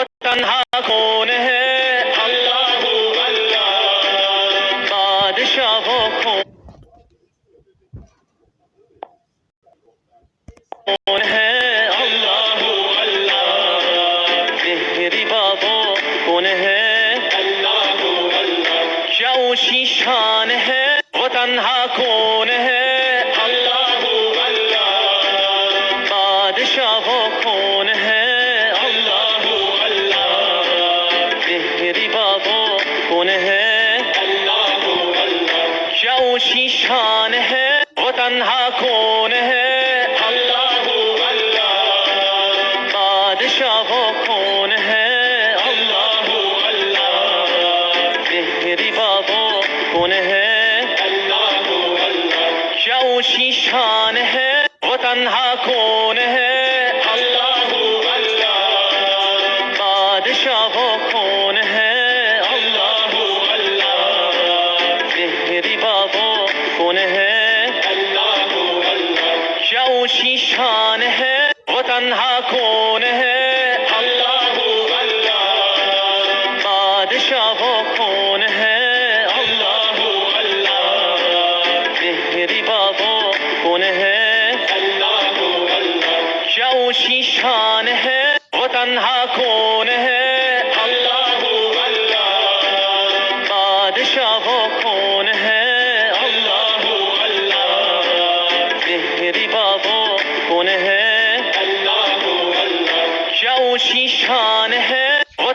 وہ تنہا کون ہے اللہ اللہ بادشاہ وہ کون ہے اللہ اللہ مہری بابو کون ہے اللہ اللہ مہری کون ہے۔ کیا اونچی شان ہے۔ وہ تنہا کون ہے۔ اللہ بادشاہ وہ کون ہے۔ اللہ اللہ بابو کون ہے۔ کیا اونچی شان ہے۔ وہ تنہا کون ہے۔ اللہ بادشاہ وہ کون تنہا کون ہے؟ اللہ اللہ بادشاہ وہ کون ہے؟ اللہ اللہ مہری بابو کون ہے؟ اللہ اللہ شان ہے؟ وہ تنہا کون کیا اونچی شان ہے وہ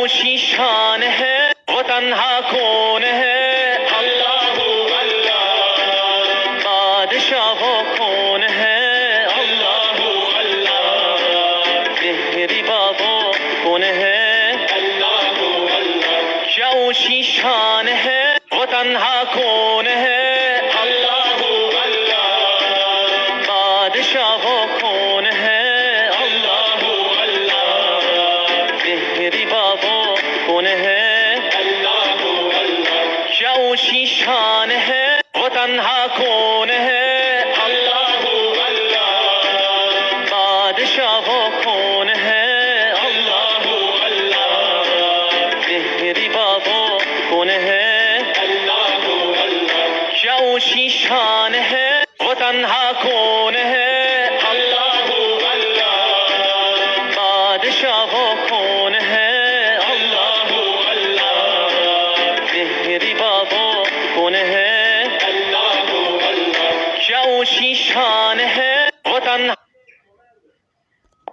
اللہ شان ہے، وہ تنہا کون ہے؟ اللہ اللہ۔ بادشاہ وہ کون ہے؟ اللہ اللہ۔ مہری بابو کون ہے؟ اللہ اللہ۔ کیا اونچی شان ہے؟ وہ تنہا کون اللہ کیا اونچی شان ہے وہ